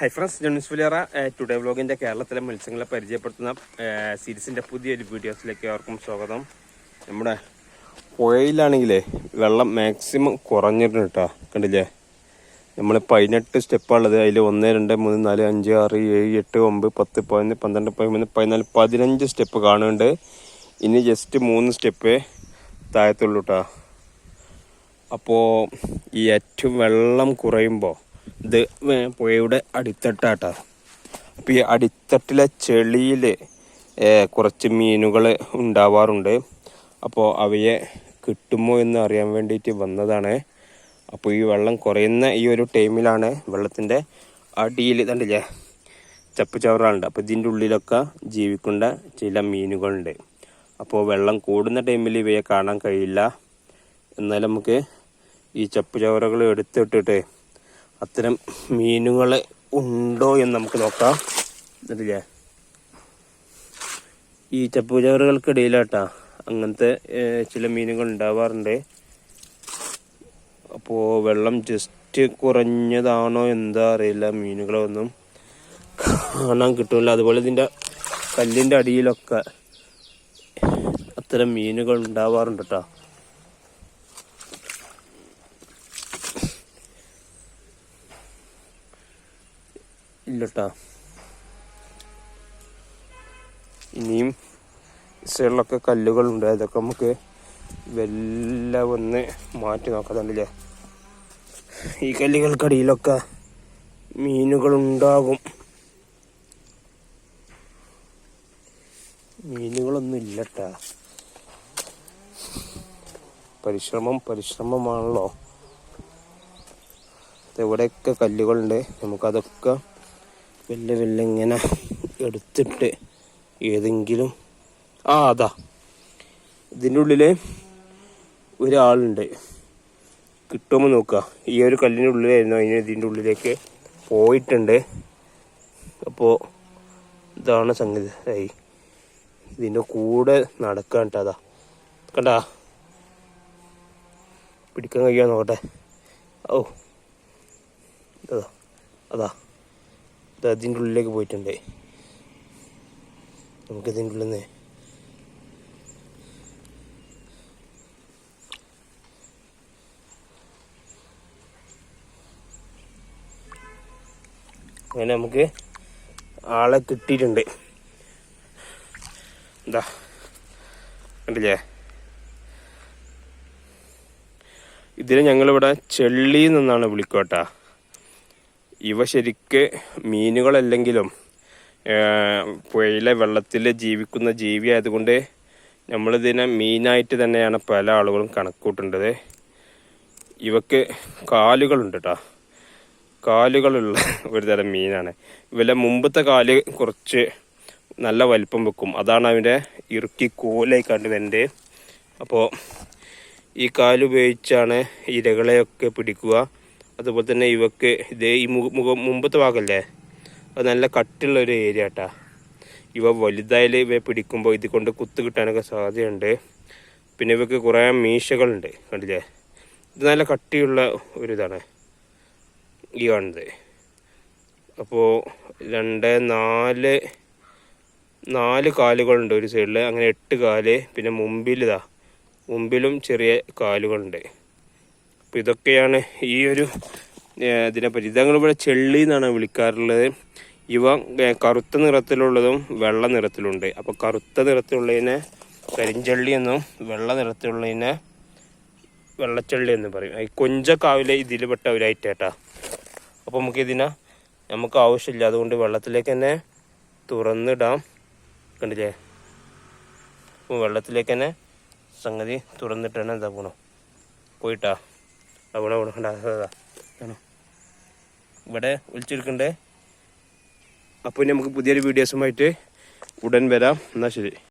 High friends ജോണിസ് ഫുലേറ today വ്ലോഗിന്റെ കേരളത്തിലെ മത്സ്യങ്ങളെ പരിചയപ്പെടുത്തുന്ന സീരീസിന്റെ പുതിയൊരു വീഡിയോസിലേക്ക് അവർക്കും സ്വാഗതം. നമ്മുടെ പുഴയിലാണെങ്കിലേ വെള്ളം മാക്സിമം കുറഞ്ഞിട്ടുണ്ട് കേട്ടോ കണ്ടില്ലേ? നമ്മൾ പതിനെട്ട് സ്റ്റെപ്പാണുള്ളത്. അതിൽ ഒന്ന് രണ്ട് മൂന്ന് നാല് അഞ്ച് ആറ് ഏഴ് എട്ട് ഒമ്പത് പത്ത് പതിനൊന്ന് പന്ത്രണ്ട് പതിമൂന്ന് പതിനാല് പതിനഞ്ച് സ്റ്റെപ്പ് കാണുന്നുണ്ട്. ഇനി ജസ്റ്റ് മൂന്ന് സ്റ്റെപ്പ് താഴത്തുള്ളൂ കേട്ടോ അപ്പോൾ ഈ ഏറ്റവും വെള്ളം കുറയുമ്പോൾ ഇത് പുഴയുടെ അടിത്തട്ടാട്ടാ. അപ്പോൾ ഈ അടിത്തട്ടിലെ ചെളിയിൽ കുറച്ച് മീനുകൾ ഉണ്ടാവാറുണ്ട്. അപ്പോൾ അവയെ കിട്ടുമോ എന്ന് അറിയാൻ വേണ്ടിയിട്ട് വന്നതാണ്. അപ്പോൾ ഈ വെള്ളം കുറയുന്ന ഈ ഒരു ടൈമിലാണ് വെള്ളത്തിന്റെ അടിയിൽ കണ്ടില്ലേ ചപ്പ് ചവറാളുണ്ട് അപ്പോൾ ഇതിന്റെ ഉള്ളിലൊക്കെ ജീവിക്കേണ്ട ചില മീനുകളുണ്ട്. അപ്പോൾ വെള്ളം കൂടുന്ന ടൈമിൽ ഇവയെ കാണാൻ കഴിയില്ല. എന്നാൽ നമുക്ക് ഈ ചപ്പ് ചവറകൾ എടുത്തിട്ടിട്ട് അത്തരം മീനുകൾ ഉണ്ടോ എന്ന് നമുക്ക് നോക്കാം. എന്നിട്ടില്ലേ ഈ ചപ്പുചവറുകൾക്കിടയിലാട്ടാ അങ്ങനത്തെ ചില മീനുകൾ ഉണ്ടാവാറുണ്ട്. അപ്പോൾ വെള്ളം ജസ്റ്റ് കുറഞ്ഞതാണോ എന്താ അറിയില്ല. മീനുകളൊന്നും കാണാൻ കിട്ടുന്നില്ല. അതുപോലെ ഇതിന്റെ കല്ലിന്റെ അടിയിലൊക്കെ അത്തരം മീനുകൾ ഉണ്ടാവാറുണ്ട് കേട്ടോ ഇല്ലട്ടാ. ഇനിയും സൈഡിലൊക്കെ കല്ലുകളുണ്ട്. അതൊക്കെ നമുക്ക് വെല്ല ഒന്ന് മാറ്റി നോക്കാതുണ്ടല്ലേ ഈ കല്ലുകൾക്കടിയിലൊക്കെ മീനുകൾ ഉണ്ടാകും മീനുകളൊന്നും ഇല്ലട്ടാ. പരിശ്രമം പരിശ്രമമാണല്ലോ. എവിടെയൊക്കെ കല്ലുകളുണ്ട്? നമുക്കതൊക്കെ വെല്ല വെല്ല ഇങ്ങനെ എടുത്തിട്ട് ഏതെങ്കിലും ആ അതാ. ഇതിന്റെ ഉള്ളിൽ ഒരാളുണ്ട്. കിട്ടുമ്പോൾ നോക്കുക ഈ ഒരു കല്ലിന്റെ ഉള്ളിലായിരുന്നു. അതിന് ഇതിന്റെ ഉള്ളിലേക്ക് പോയിട്ടുണ്ട്. അപ്പോൾ ഇതാണ് സംഗതി. ആയി ഇതിന്റെ കൂടെ നടക്കാൻ കേട്ടോ അതാ. കണ്ടാ? പിടിക്കാൻ കഴിയാൻ നോക്കട്ടെ. ഓ അതാ അതാ. അതിന്റെ ഉള്ളിലേക്ക് പോയിട്ടുണ്ട്. നമുക്കിതിന്റെ ഉള്ളിൽ നിന്ന് അങ്ങനെ നമുക്ക് ആളെ കിട്ടിയിട്ടുണ്ട്. എന്താ കണ്ടില്ലേ? ഇതിനെ ഞങ്ങളിവിടെ ചെള്ളി നിന്നാണ് വിളിക്കോട്ടാ ഇവ ശരിക്ക് മീനുകളല്ലെങ്കിലും പുഴയിലെ വെള്ളത്തിൽ ജീവിക്കുന്ന ജീവി ആയതുകൊണ്ട് നമ്മളിതിനെ മീനായിട്ട് തന്നെയാണ് പല ആളുകളും കണക്കൂട്ടേണ്ടത്. ഇവക്ക് കാലുകളുണ്ട് കേട്ടോ കാലുകളുള്ള ഒരു തരം മീനാണ്. ഇവരെ മുമ്പത്തെ കാൽ കുറച്ച് നല്ല വലിപ്പം വെക്കും. അതാണ് അവന്റെ ഇറുക്കി കോലായി കണ്ടു വരുന്നത് അപ്പോൾ ഈ കാലുപയോഗിച്ചാണ് ഇരകളെയൊക്കെ പിടിക്കുക. അതുപോലെ തന്നെ ഇവക്ക് ഇതേ ഈ മുഖ- മുമ്പത്തെ ഭാഗമല്ലേ അത് നല്ല കട്ടിയുള്ള ഒരു ഏരിയ കേട്ടാ ഇവ വലുതായാൽ ഇവയെ പിടിക്കുമ്പോൾ ഇത് കൊണ്ട് കുത്ത് കിട്ടാനൊക്കെ സാധ്യതയുണ്ട്. പിന്നെ ഇവക്ക് കുറേ മീശകളുണ്ട് കണ്ടില്ലേ? ഇത് നല്ല കട്ടിയുള്ള ഒരു ഈ കാണുന്നത്. അപ്പോൾ രണ്ട് നാല് നാല് കാലുകളുണ്ട് ഒരു സൈഡിൽ അങ്ങനെ എട്ട് കാൽ പിന്നെ മുമ്പിലിതാ. മുമ്പിലും ചെറിയ കാലുകളുണ്ട്. അപ്പോൾ ഇതൊക്കെയാണ് ഈ ഒരു ഇതിനെ ഇതിനെപ്പറ്റി. ഇതങ്ങൾ ഇവിടെ ചെള്ളി എന്നാണ് വിളിക്കാറുള്ളത്. ഇവ കറുത്ത നിറത്തിലുള്ളതും വെള്ള നിറത്തിലുണ്ട്. അപ്പോൾ കറുത്ത നിറത്തിലുള്ളതിനെ കരിഞ്ചള്ളി എന്നും വെള്ള നിറത്തിലുള്ളതിനെ വെള്ളച്ചള്ളി എന്ന് പറയും. ഈ കൊഞ്ചക്കാവിലെ ഇതിൽ പെട്ട ഒരു ഐറ്റേട്ടാ. അപ്പോൾ നമുക്ക് ഇതിനെ നമുക്ക് ആവശ്യമില്ല. അതുകൊണ്ട് വെള്ളത്തിലേക്ക് തന്നെ തുറന്നിടാം. കണ്ടില്ലേ? അപ്പോൾ വെള്ളത്തിലേക്ക് തന്നെ സംഗതി തുറന്നിട്ടാണ് എന്താ പോണോ? പോയിട്ടാ? അവിടെ കൊടുക്കേണ്ട ഇവിടെ ഒളിച്ചെടുക്കണ്ടേ അപ്പോൾ ഇനി നമുക്ക് പുതിയൊരു വീഡിയോസുമായിട്ട് ഉടൻ വരാം. എന്നാൽ ശരി.